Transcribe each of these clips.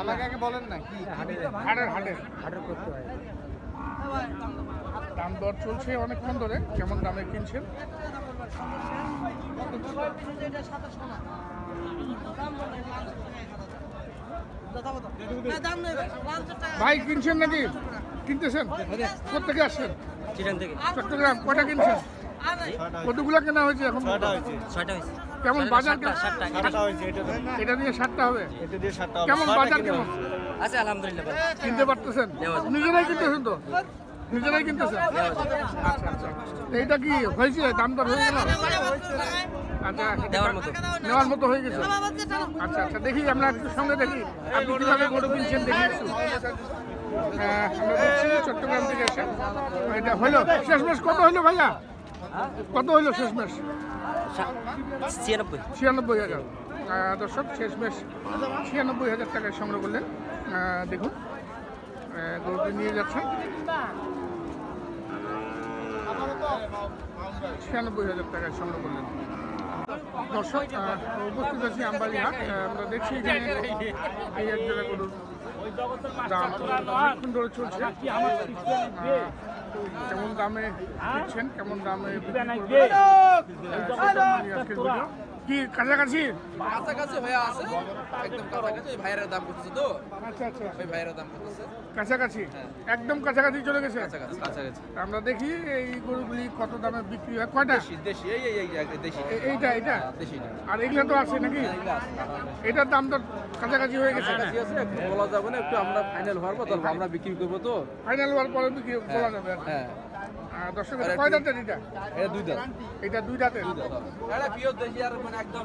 আমাকে আগে বলেন না কি হাটের হাটের দাম দর চলছে অনেকক্ষণ ধরে কেমন দামে কিনছেন? ভাই কিনছেন নাকি? কিনতেছেন? কোথেকে আসছেন? চট্টগ্রাম কটা কিনছেন? কতগুলো কেনা হয়েছে এখন? ছয়টা হয়েছে। ছয়টা হয়েছে। কেমন বাজার কেমন? সাতটা এটা হয়েছে এটা এটা নিয়ে সাতটা হবে? এটা দিয়ে সাতটা কেমন বাজার কেমন? আছে আলহামদুলিল্লাহ কিনতে পারতেছেন? নিজেরাই কিনতেছেন তো? নিজেরাই কিনতেছেন? আচ্ছা আচ্ছা এইটা কি হয়েছে? দাম দর হয়ে গেল আচ্ছা দেওয়ার মতো। নেওয়ার মতো হয়ে গেছে। আচ্ছা আচ্ছা দেখি আমরা একটু সঙ্গে দেখি। আপনি কীভাবে গরু কিনছেন দেখি একটু। হ্যাঁ, আমরা দেখছি চট্টগ্রাম থেকে এসে এটা হলো? শেষমেশ কত হলো ভাইয়া? কত হলো শেষমেশ? ছিয়ানব্বই। ছিয়ানব্বই হাজার। দর্শক শেষমেশ ছিয়ানব্বই হাজার টাকায় সংগ্রহ করলেন। দেখুন গরুটি নিয়ে যাচ্ছেন ছিয়ানব্বই হাজার টাকায় সংগ্রহ করলেন। দর্শক উপস্থিত আছি আমবাড়ি হাট। আমরা দেখছি এখানে এই এক জায়গা গরুর দাম অনেকক্ষণ ধরে চলছে। কেমন দামে দিচ্ছেন? কেমন দামে কি কাছাকাছি? কাছাকাছি হয়ে আছে একদম কাছাকাছি ওই ভাইয়ের দাম করতেছে তো। আচ্ছা আচ্ছা। ওই ভাইয়ের দাম করতেছে। কাছাকাছি? একদম কাছাকাছি চলে গেছে? কাছাকাছি কাছাকাছি। আমরা দেখি এই গরুগুলি কত দামে বিক্রি হয়। কয়টা? দেশি দেশি এই এই দেশি। এইটা এইটা? দেশি আর এগুলো তো আছে নাকি? এগুলো এটার দাম তো কাছাকাছি হয়ে গেছে। কাছাকাছি আছে বলা যাবে না একটু আমরা ফাইনাল হওয়ার পর আমরা বিক্রি করব তো। ফাইনাল হওয়ার পরে বিক্রি করা যাবে। হ্যাঁ। দর্শক কয় দাঁতের এটা? এটা দুই এটা দুই দাঁতের? এটা পিওর দেশি আর মানে একদম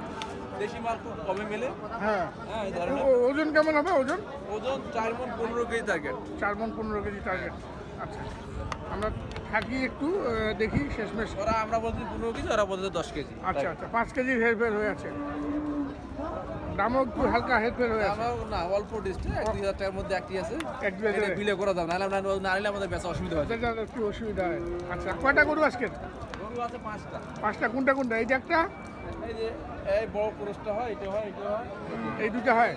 দেশি মাল খুব কমে মেলে। হ্যাঁ। হ্যাঁ এই ধরনের। ওজন কেমন হবে ওজন? ওজন চার মন পনেরো কেজি টার্গেট চার মন পনেরো কেজি টার্গেট আচ্ছা আমরা থাকি একটু দেখি শেষমেশ। ওরা আমরা বলছি পনেরো কেজি ওরা বলছে দশ কেজি। আচ্ছা আচ্ছা পাঁচ কেজি হেরফের হয়ে আছে। দামও একটু হালকা হেরফের হয়ে আছে। না অল্প ডিস্টে এক দুই হাজার টাকার মধ্যে একটি আছে। এক দুই হাজার। বিলে করে দাও নাহলে আমরা না নিলে আমাদের বেচা অসুবিধা হয় একটু অসুবিধা হয়। আচ্ছা কয়টা গরু আজকে? গরু আছে পাঁচটা। পাঁচটা কোনটা কোনটা? এইটা একটা? এই যে এই বড় পুরুষটা হয় এটা হয় এটা হয়। এই দুটা হয়?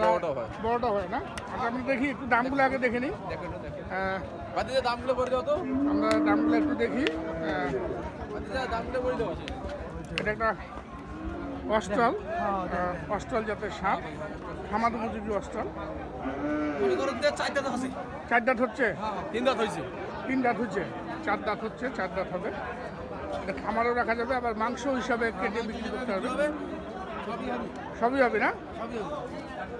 বড়টা হয়। বড়টা হয় না? আচ্ছা আমরা দেখি একটু দামগুলো আগে দেখে নিই। আহ, বাদিতে দামগুলো করে দাও তো। আমরা দামগুলো একটু দেখি। বাদিতে দামগুলো করে দাও। এটা একটা অস্টল আহ, অস্টল জাতের সাপ খামাদ উপযোগী আছে। চার দাঁত হচ্ছে? তিন দাঁত হয়েছে। তিন দাঁত হচ্ছে? চার দাঁত হচ্ছে চার দাঁত হবে। এটা খামারও রাখা যাবে আবার মাংস হিসাবে কেটে বিক্রি করতে হবে। সবই হবে? না?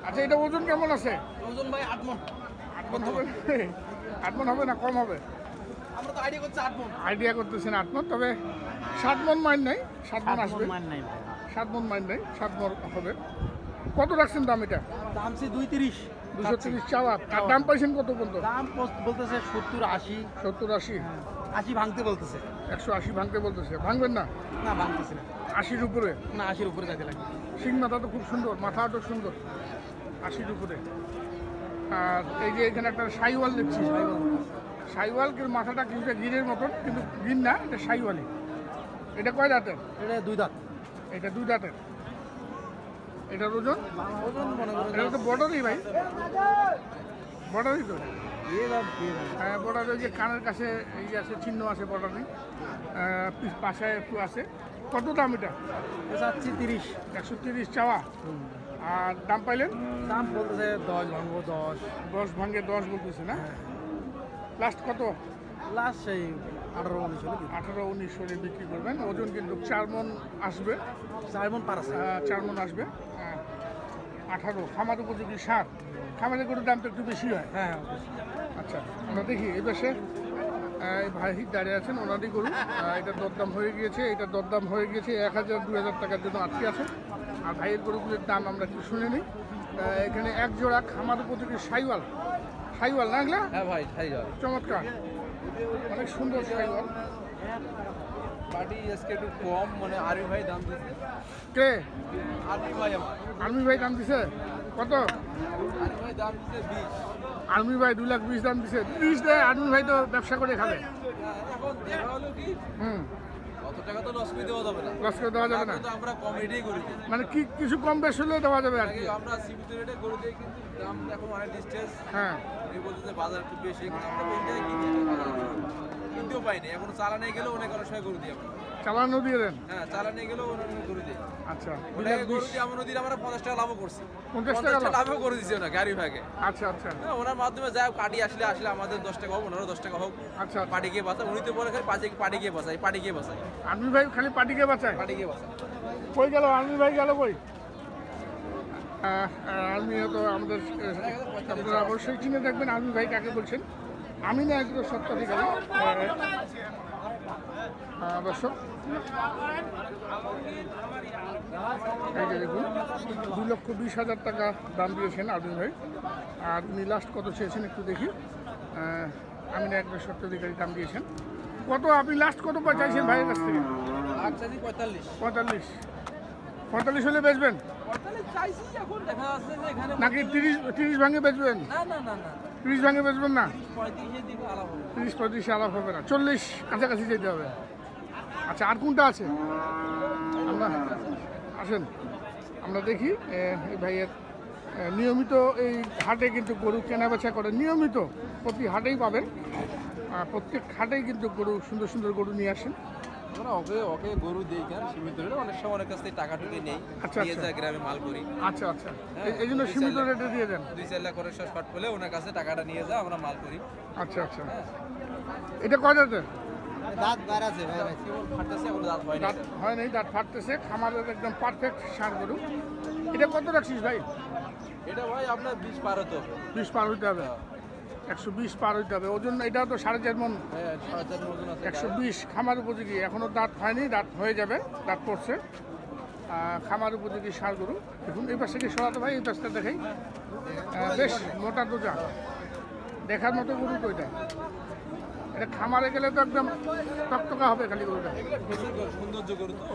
আচ্ছা এটা ওজন কেমন আছে? ওজন ভাই আট মন। আট মন হবে? আট মন হবে না কম হবে? আমরা তো আইডিয়া করছি আট মন। আইডিয়া করতেছেন আট মন তবে সাত মন মাইন নাই সাত মন আসবে। সাত মন মাইন নাই সাত মন হবে। কত রাখছেন দাম এটা? দাম সে দুই তিরিশ দুশো তিরিশ চাওয়া। আর দাম পাইছেন কত পর্যন্ত? দাম বলতেছে সত্তর আশি। সত্তর আশি? আশি ভাঙতে বলতেছে। একশো আশি ভাঙতে বলতেছে। ভাঙবেন না? না ভাঙতেছে না। আশির উপরে? না আশির উপরে যাইতে লাগে সিং মাথা তো খুব সুন্দর মাথাটা সুন্দর। আশির উপরে। আর এই যে এখানে একটা সাইওয়াল দেখছি। সাইওয়াল। কিন্তু মাথাটা কিন্তু গিরের মতন কিন্তু গির না এটা সাইওয়ালি। এটা কয় দাঁতের? এটা দুই দাঁত। এটা দুই দাঁতের। এটার ওজন? ওজন মনে করেন এটা তো বর্ডারই ভাই। বর্ডারই তো? হ্যাঁ বর্ডারে যে কানের কাছে এই যে আছে চিহ্ন আছে বর্ডারই পাশে একটু আছে। কত দাম এটা? চাচ্ছি তিরিশ। একশো তিরিশ চাওয়া। আর দাম পাইলেন? দাম বলতেছে দশ ভাঙবো দশ। দশ ভাঙ্গে দশ বলতেছে না? লাস্ট কত? লাস্ট সেই আঠারো উনিশ হলে। আঠারো উনিশ হলে বিক্রি করবেন। ওজন কিন্তু চার মন আসবে। চার মন পার আছে। চার মন আসবে। আহ, আঠারো। খামার উপযোগী সার। খামারের গরুর দাম তো একটু বেশি হয়। হ্যাঁ হ্যাঁ আচ্ছা আমরা দেখি। এই পাশে ভাই দাঁড়িয়ে আছেন ওনারই গরু। এটা দরদাম হয়ে গিয়েছে এটা দরদাম হয়ে গিয়েছে এক হাজার দু হাজার টাকার জন্য আটকে আছে। আর ভাইয়ের গরুগুলির দাম আমরা একটু শুনে নিই। এখানে এক জোড়া খামার উপযোগী সাইওয়াল। সাইওয়াল না হ্যাঁ ভাই যাবে চমৎকার। অনেক সুন্দর পার্টি আজকে একটু কম মানে আরবি ভাই দাম দিচ্ছে কে? আরবি ভাই আমার। আর্মি ভাই দাম দিছে? কত? আরবি ভাই দাম দিছে বিশ। আর্মি ভাই দু লাখ বিশ দাম দিছে। বিশ দেয় আর্মি ভাই তো ব্যবসা করে খাবে। এখন দেখা হলো কি? হুম। অত টাকা তো লস করে দেওয়া যাবে না। লস করে দেওয়া যাবে না। তো আমরা কমেডিই করি। দিই। মানে কি কিছু কম বেশ হলে দেওয়া যাবে আর কি। আমরা সীমিত রেটে গরু দিই কিন্তু দাম এখন অনেক ডিস্টেন্স হ্যাঁ। এই বলতে বাজার একটু বেশি আমরা কিনতে কিনতেও পাইনি। এখন চালানে গেলেও অনেক অনেক সময় গরু দিই আমরা। চালানো দিয়ে দেন হ্যাঁ চালানে গেলেও দিই আচ্ছা গরু দিয়ে আমরা পঞ্চাশ টাকা লাভও করছি। 50 টাকা লাভও করে দিছি ওনা গাড়ি ভাগে। আচ্ছা আচ্ছা। হ্যাঁ, ওনার মাধ্যমে যাই কাটি আসলে আসলে আমাদের দশ টাকা হোক ওনারও দশ টাকা হোক আচ্ছা আচ্ছা। পাটি গিয়ে বাঁচায়। উনি তো বলে খালি পাটি পাটি গিয়ে বাঁচাই পাটি গিয়ে বাঁচাই আর্মি ভাই খালি পার্টিকে বাঁচায়? পাটি গিয়ে বাঁচাই কই গেল? আর্মি ভাই গেল কই? আর্মি তো আমাদের আপনারা অবশ্যই চিনে দেখবেন আর্মি ভাই কাকে বলছেন। আমি না একদম সত্যাধিকারী আহ, দর্শক এই যে দেখুন দু লক্ষ বিশ হাজার টাকা দাম দিয়েছেন আর্মি ভাই। আর উনি লাস্ট কত চেয়েছেন একটু দেখি। আমি না একজন সত্যাধিকারী দাম দিয়েছেন। কত আপনি লাস্ট কত চাইছেন ভাইয়ের কাছ থেকে? পঁয়তাল্লিশ। পঁয়তাল্লিশ। পঁয়তাল্লিশ হলে বেচবেন? নাকি তিরিশ তিরিশ ভাঙে বেচবেন? তিরিশ ভাঙে বেচবেন না? তিরিশ পঁয়ত্রিশে আলাপ হবে না। চল্লিশ কাছাকাছি যেতে হবে। আচ্ছা আর কোনটা আছে? আমরা আসেন আমরা দেখি এই ভাইয়ের নিয়মিত এই হাটে কিন্তু গরু কেনা বেচা করে নিয়মিত প্রতি হাটেই পাবেন। প্রত্যেক হাটেই কিন্তু গরু সুন্দর সুন্দর গরু নিয়ে আসেন। আমরা ওকে ওকে গরু দিই কেন? সীমিত রেটে। অনেক সময় অনেক কাছ থেকে টাকা টুকে নেই। আচ্ছা, আচ্ছা। যায় গ্রামে মাল করি। আচ্ছা আচ্ছা। এই- এই জন্য সীমিত রেটে দিয়ে দেন। দুই চার লাখ করে শর্ট পেলে ওনার কাছে টাকাটা নিয়ে আমরা মাল করি। আচ্ছা আচ্ছা। এটা কয় যাতে দাঁত আছে ভাই ভাই ফাটতেছে এখন দাঁত হয়নি। দাঁত হয় নাই দাঁত ফাটতেছে। খামারের একদম পারফেক্ট সার গরু। এটা কত রাখছিস ভাই? এটা ভাই আপনার বিষ পার হতে হবে। বিশ পার হইতে হবে? একশো বিশ পার হইতে হবে। ওজন এটা তো সাড়ে চার মন। হ্যাঁ একশো বিশ খামার উপযোগী। এখনও দাঁত হয়নি দাঁত হয়ে যাবে দাঁত পড়ছে। খামার উপযোগী সার গরু। দেখুন এই পাশে কি সরাতে ভাই? এই পাশটা দেখাই। বেশ মোটা তোজা দেখার মতো গরু তো এটা। খামারে গেলে তো একদম টকটকা হবে খালি গরুটা।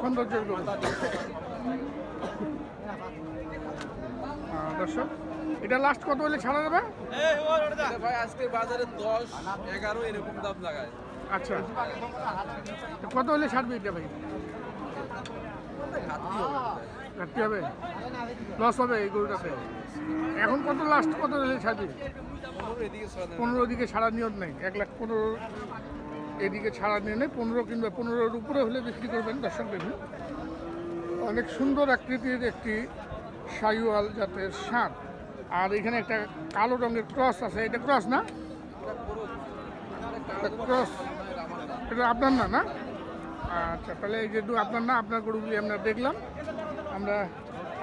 সৌন্দর্য গরু। দর্শক, এটা লাস্ট কত হলে ছাড়া যাবে? ভাই আজকের বাজারে দশ এগারো এরকম দাম লাগায় আচ্ছা। কত হলে ছাড়বে এটা ভাই? ঘাটতি হবে। লস হবে এই গরুটাতে। এখন কত লাস্ট কত হলে ছাড়বি? পনেরো ছড়া দেবে। দিকে ছাড়ার নিয়ত নেই, এক লাখ পনেরো এদিকে ছাড়া নিয়ে নেই, পনেরো কিংবা পনেরোর উপরে হলে বিক্রি করবেন দর্শক দেখুন অনেক সুন্দর আকৃতির একটি সাইওয়াল জাতের সাপ আর এখানে একটা কালো রঙের ক্রস আছে, এটা ক্রস না? ক্রস। এটা আপনার না না? আচ্ছা তাহলে এই যে আপনার না, আপনার গরুগুলি আমরা দেখলাম। আমরা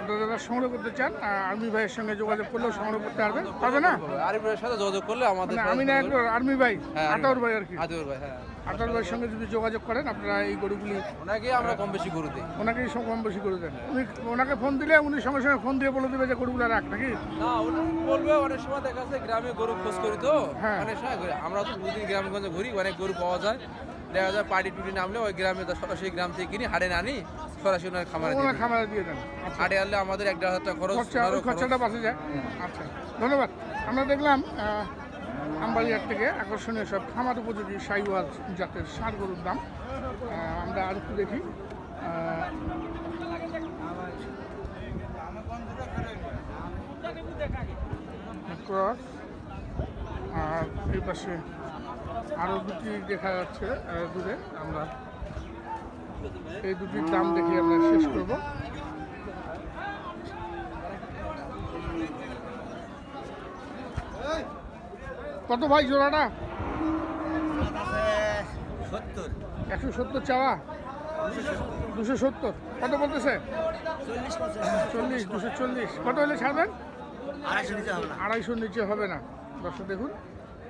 আপনারা যারা সংগ্রহ করতে চান আর্মি ভাইয়ের সঙ্গে যোগাযোগ করলেও সংগ্রহ করতে পারবেন পারবে না? আরিফ ভাইয়ের সাথে যোগাযোগ করলে আমাদের মানে আমি না একটু আর্মি ভাই হ্যাঁ, আটাউর ভাই আর কি। আদিউর ভাই হ্যাঁ। আটাউর ভাইয়ের সঙ্গে যদি যোগাযোগ করেন আপনারা এই গরুগুলি ওনাকে আমরা কম বেশি গরু দিই। ওনাকেই সব কম বেশি করে দেন। উনি ওনাকে ফোন দিলে উনি সঙ্গে সঙ্গে ফোন দিয়ে বলে দেবে যে গরুগুলো রাখ নাকি? না উনি বলবে অনেক সময় দেখা যাচ্ছে গ্রামে গরু খোঁজ করি তো। হ্যাঁ। অনেক সময়। আমরা তো দুদিন গ্রামগঞ্জে ঘুরি অনেক গরু পাওয়া যায়। দেখা যায় পার্টি টুটি নামলে ওই গ্রামে সরাসরি গ্রাম থেকে কিনি হাটে না আনি সরাসরি ওনার খামারে ওনার খামারে দিয়ে দেন। আচ্ছা। হাটে আনলে আমাদের এক দেড় হাজার টাকা খরচ খরচাটা বাঁচে যায়। আচ্ছা ধন্যবাদ। আমরা দেখলাম আহ, আমবাড়িহাট থেকে আকর্ষণীয় সব খামার উপযোগী সাইওয়াল জাতের সার গরুর দাম। আমরা আর একটু দেখি। ক্রস আর এই পাশে আরও দুটি দেখা যাচ্ছে দূরে। আমরা এই দুটির দাম দেখি আমরা শেষ করব। কত ভাই জোড়াটা? একশো সত্তর চাওয়া? দুশো সত্তর। কত বলতেছে? চল্লিশ দুশো চল্লিশ। কত হলে ছাড়বেন? আড়াইশোর নিচে হবে না। দর্শক দেখুন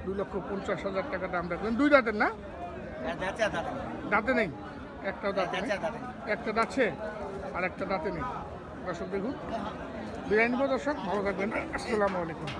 দুই লক্ষ পঞ্চাশ হাজার টাকা দাম রাখবেন দুই দাঁতের না। দাঁতে নেই? একটাও দাঁতে একটা দাঁতছে আর একটা দাঁতে নেই। দর্শক দেখুন। বিরিয়ানি দর্শক ভালো থাকবেন। আসসালামু আলাইকুম।